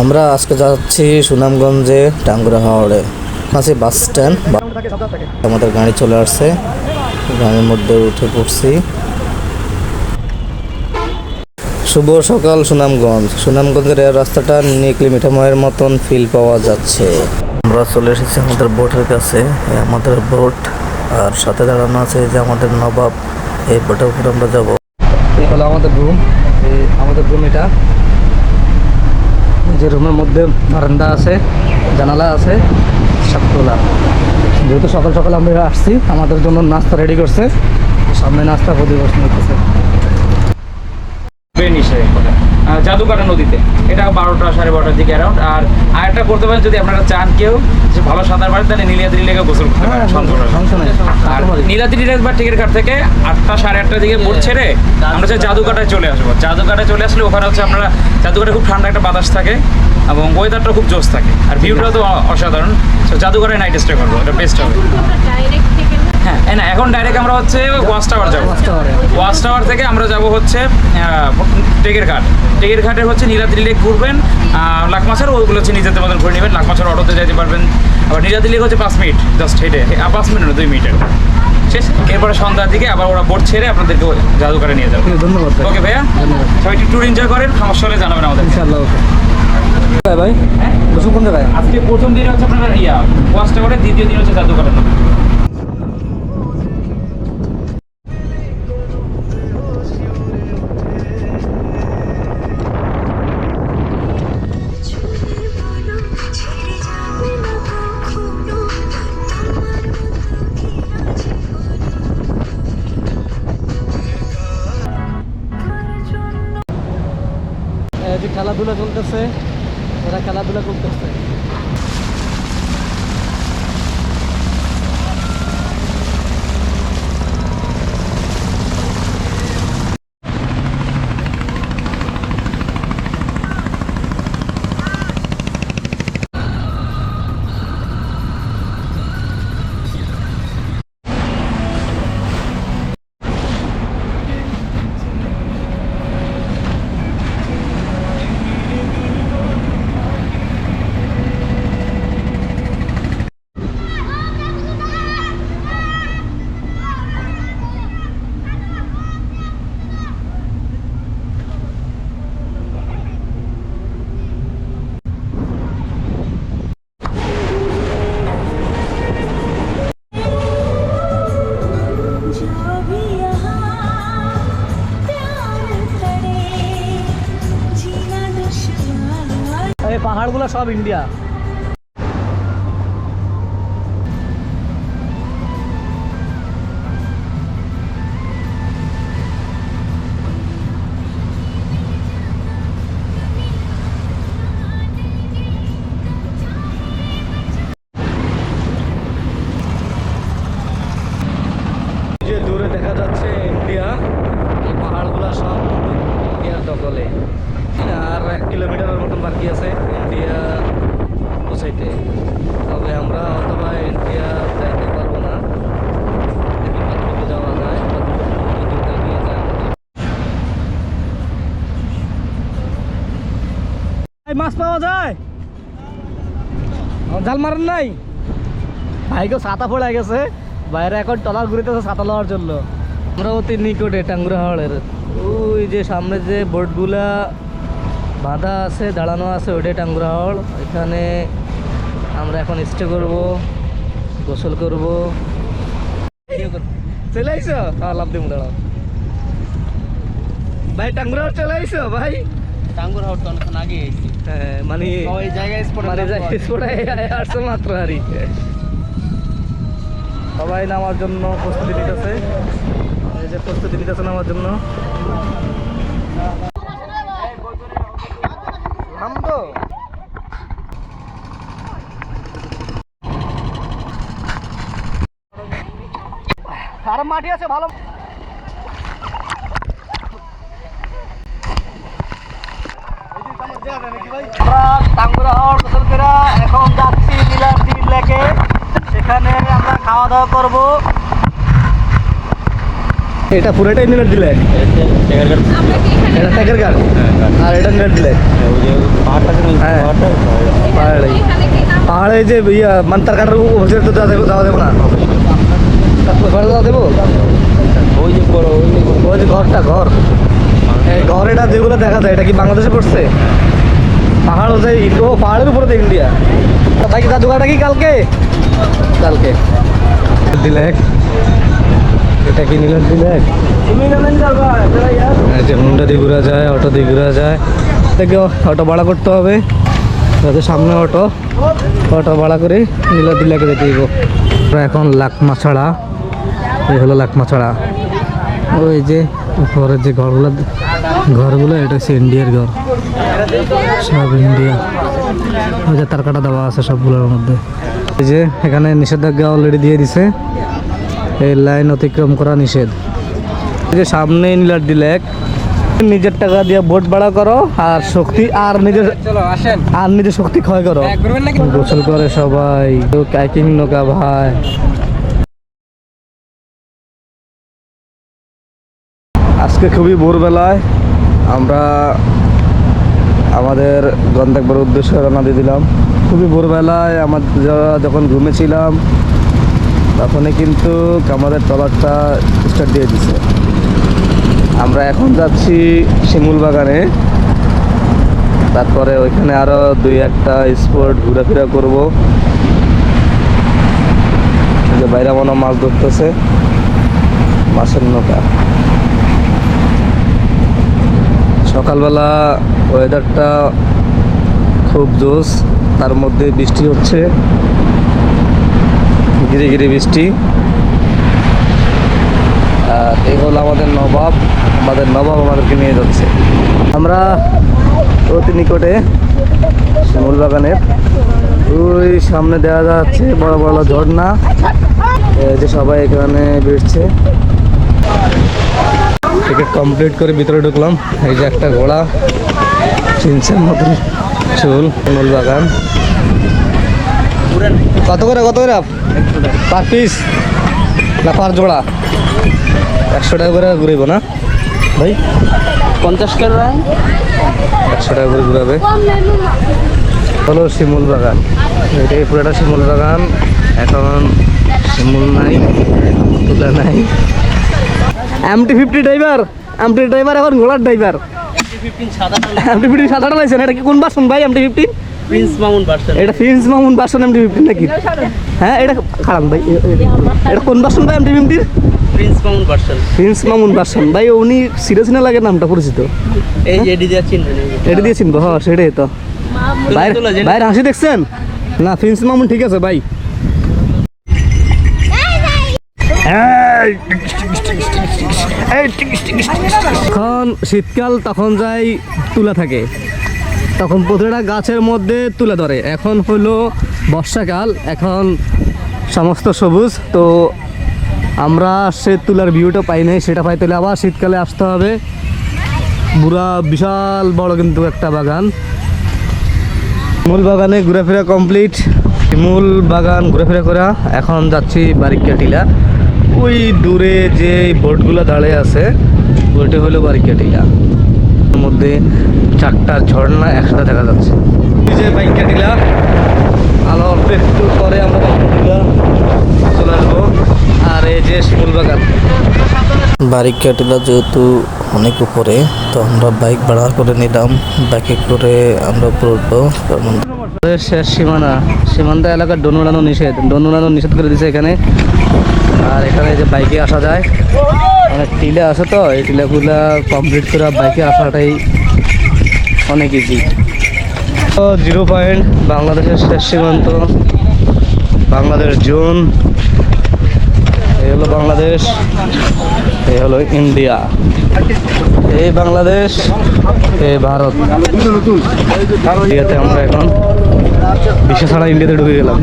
আমরা আজকে যাচ্ছি সুনামগঞ্জে টাঙ্গুরা হাওড়ে। কাছে বাস স্ট্যান্ড আমাদের গাড়ি চলে আসছে। গাড়ির মধ্যে উঠে পড়ছি। শুভ সকাল সুনামগঞ্জ। সুনামগঞ্জের রাস্তাটা নিকলি মিঠাময়ের মতন ফিল পাওয়া যাচ্ছে। আমরা চলে এসেছি আমাদের বোটের কাছে। আমাদের বোট, আর সাথে দাঁড়ানো আছে যে আমাদের নবাব। এই বোটের উপরে আমরা যাব। আমাদের রুম আমাদের রুম এটা। যে রুমের মধ্যে বারান্দা আছে, জানালা আছে, সব যেহেতু সকাল সকাল আমরা আসছি, আমাদের জন্য নাস্তা রেডি করছে। সামনে নাস্তা পরিবেশন করতেছে। জাদুকাটা নদীতে। এটা বারোটা সাড়ে বারোটার দিকে অ্যারাউন্ড আর আরেকটা করতে পারেন যদি আপনারা চান কেউ যে ভালো সাঁতার পারেন তাহলে নীলাদ্রি লেগে গোসল করতে পারেন। নেই। আর নীলাদ্রি লেক বা টিকিট কাট থেকে আটটা সাড়ে আটটার দিকে বোট ছেড়ে আমরা হচ্ছে জাদুকাটায় চলে আসব। জাদুকাটায় চলে আসলে ওখানে হচ্ছে আপনারা জাদুকাটায় খুব ঠান্ডা একটা বাতাস থাকে এবং ওয়েদারটা খুব জোস থাকে। আর ভিউটা তো অসাধারণ। তো জাদুকাটায় নাইট স্টে করব এটা বেস্ট হবে। ডাইরেক্ট থেকে না? হ্যাঁ না এখন ডাইরেক্ট আমরা হচ্ছে ওয়াচ টাওয়ার যাব। ওয়াচ টাওয়ার থেকে আমরা যাব হচ্ছে টেকের ঘাট। টেকের ঘাটে হচ্ছে নীলাদ্রি লেক ঘুরবেন লাকমাছার ওগুলো হচ্ছে নিজেদের মতন ঘুরে নেবেন। লাকমাছার অটোতে যেতে পারবেন। আবার নীলাদ্রি লেক হচ্ছে পাঁচ মিনিট জাস্ট হেঁটে। পাঁচ মিনিট না দুই মিনিটের। শেষ। এরপরে সন্ধ্যার দিকে আবার ওরা বোট ছেড়ে আপনাদেরকে জাদুঘরে নিয়ে যাবে। ধন্যবাদ ওকে ভাইয়া? সবাই একটু ট্যুর এনজয় করেন সমস্যা হলে জানাবেন আমাদের। ইনশাআল্লাহ ভাই ভাই হ্যাঁ? বসুন কোন জায়গায় আজকে প্রথম দিন হচ্ছে আপনার ইয়া ওয়াচ টাওয়ারে দ্বিতীয় দিন হচ্ছে জাদুঘরে। চলতেছে ওরা খেলাধুলা করতেছে। এই পাহাড়গুলো সব ইন্ডিয়া মাছ পাওয়া যায়? জাল মারেন নাই? ভাইকে ছাতা পড়ে গেছে। বাইরে এখন টলার ঘুরিতেছে ছাতা লওয়ার জন্য। আমরা অতি নিকটে টাঙ্গুরা হাওড়ের। ওই যে সামনে যে বোটগুলা বাঁধা আছে, দাঁড়ানো আছে ওইটাই টাঙ্গুরা হাওড়। এখানে আমরা এখন স্টে করব, গোসল করব। চলে আইসো? লাভ দিব দাঁড়াও। ভাই, টাঙ্গুরা চলে আইসো, ভাই? টাঙ্গুর হাওড় তো অনেকক্ষণ আগে হ্যাঁ মানে ওই জায়গায় মানে আসছে মাত্র আরই সবাই নামার জন্য প্রস্তুতি নিতেছে। এই যে প্রস্তুতি নিতেছে নামার জন্য। নাম তো আরাম মাটি আছে ভালো আমরা এখন যাচ্ছি লেকে। সেখানে আমরা খাওয়া দাওয়া করব। এটা পুরোটাই কি এখানে এটা গাছ আর এটা লেক পাহাড়টা হ্যাঁ। এই যে ইয়া, মান্তার কাটার উপরে তো যাওয়া দেবো না? ঘরে দেবো? ওই যে ওই যে ঘরটা, ঘর। ঘর এটা যেগুলো দেখা যায়, এটা কি বাংলাদেশে পড়ছে? পাহাড় হচ্ছে ও পাহাড়ের উপরে তো ইন্ডিয়া। ভাই কি জাদুঘরটা কি কালকে? কালকে। দিলেক। এটা কি নিলেন দিলেক? যে হুন্ডা দিয়ে ঘোরা যায় অটো দিয়ে ঘোরা যায়। দেখে অটো ভাড়া করতে হবে। যাতে সামনে অটো। অটো ভাড়া করে নীলা দিলাকে যেতে দিব এখন লাকমা ছাড়া এই হলো লাকমা ছাড়া ওই যে উপরের যে ঘরগুলো ঘরগুলো এটা হচ্ছে ইন্ডিয়ার ঘর। সব ইন্ডিয়া। ওই যে তার কাটা দেওয়া আছে সবগুলোর মধ্যে। এই যে এখানে নিষেধাজ্ঞা অলরেডি দিয়ে দিছে। এই লাইন অতিক্রম করা নিষেধ। এই যে সামনে নীলার দিলেক নিজের টাকা দিয়ে ভোট ভাড়া করো আর শক্তি আর নিজের আর নিজের শক্তি ক্ষয় করো। গোসল করে সবাই। কাইকিং নৌকা ভাই। আজকে খুবই ভোরবেলায় আমরা আমাদের গন্তব্যের উদ্দেশ্যে রওনা দিয়ে দিলাম। খুবই ভোরবেলায় আমার যখন ঘুমেছিলাম, তখনই কিন্তু আমাদের ট্রলারটা স্টার্ট দিয়ে দিছে। আমরা এখন যাচ্ছি শিমুল বাগানে। তারপরে ওইখানে আরও দুই একটা স্পট ঘোরাফেরা করব। যে বাইরে মনে মাছ ধরতেছে। মাছের নৌকা। সকালবেলা ওয়েদারটা খুব জোস তার মধ্যে বৃষ্টি হচ্ছে। গিরে গিরে বৃষ্টি। আর এই হলো আমাদের নবাব আমাদের নবাব আমাদেরকে নিয়ে যাচ্ছে। আমরা অতি নিকটে শিমুল বাগানের। ওই সামনে দেওয়া যাচ্ছে বড় বড় ঝর্ণা। যে সবাই এখানে বেরছে। টিকিট কমপ্লিট করে ভিতরে ঢুকলাম। এই যে একটা ঘোড়া চিনছেন মতন চুল শিমুল বাগান। কত করে কত করে? পার পিস না পার জোড়া। একশো টাকা করে ঘুরাইব না? ভাই? পঞ্চাশ করে একশো টাকা করে ঘুরাবে। হলো শিমুল বাগান। এটাই পুরোটা শিমুল বাগান। এখন শিমুল নাই তুলা নাই। MT fifty driver MT driver এখন ঘোড়ার ড্রাইভার ফিফটিন সাদা এমটি ফিফটি এটা কি কোন বাসন ভাই এমটি ফিফটিন প্রিন্স মামুন এটা মামুন বাসন এমটি ফিফটিন নাকি হ্যাঁ এটা খারাপ ভাই এটা কোন বাসন ভাই এমটি ফিফটির প্রিন্স মামুন মামুন বাসন ভাই উনি সিরিয়াস না লাগে নামটা পরিচিত এই যে এডি দিয়ে চিনবেন সেটাই তো হাসি দেখছেন না ফিন্স মামুন ঠিক আছে ভাই এখন শীতকাল তখন যাই তুলা থাকে। তখন প্রতিটা গাছের মধ্যে তুলে ধরে। এখন হলো বর্ষাকাল, এখন সমস্ত সবুজ। তো আমরা সে তুলার ভিউটা পাই নাই, সেটা পাই হলে আবার শীতকালে আসতে হবে। বুড়া বিশাল বড় কিন্তু একটা বাগান। মূল বাগানে ঘোরাফেরা কমপ্লিট মূল বাগান ঘোরাফেরা করা। এখন যাচ্ছি বারিকা টিলা ওই দূরে যে বোটগুলো দাঁড়িয়ে আছে ওইটা হলো বারিকা টিলা এর মধ্যে চারটা ঝর্ণা একসাথে দেখা যাচ্ছে। এই যে বাইকা টিলা আলো অল্প একটু পরে আমরা টিলা চলে আসব। আর এই যে শিমুল বাগান বারিকাটিলা যেহেতু অনেক উপরে তো আমরা বাইক ভাড়া করে নিলাম। বাইকে করে আমরা উপরে উঠবো। কারণ শেষ সীমানা। সীমান্ত এলাকার ডোন উড়ানো নিষেধ। ডোন উড়ানো নিষেধ করে দিয়েছে এখানে। আর এখানে যে বাইকে আসা যায়। অনেক টিলা আছে তো, এই টিলাগুলা কমপ্লিট করে বাইকে আসাটাই অনেক ইজি তো জিরো পয়েন্ট বাংলাদেশের শেষ সীমান্ত, বাংলাদেশ জোন, এই হলো বাংলাদেশ, এই হলো ইন্ডিয়া। এই বাংলাদেশ, এই ভারত। ইন্ডিয়াতে আমরা এখন, বিশ্ব ছাড়া ইন্ডিয়াতে ঢুকে গেলাম।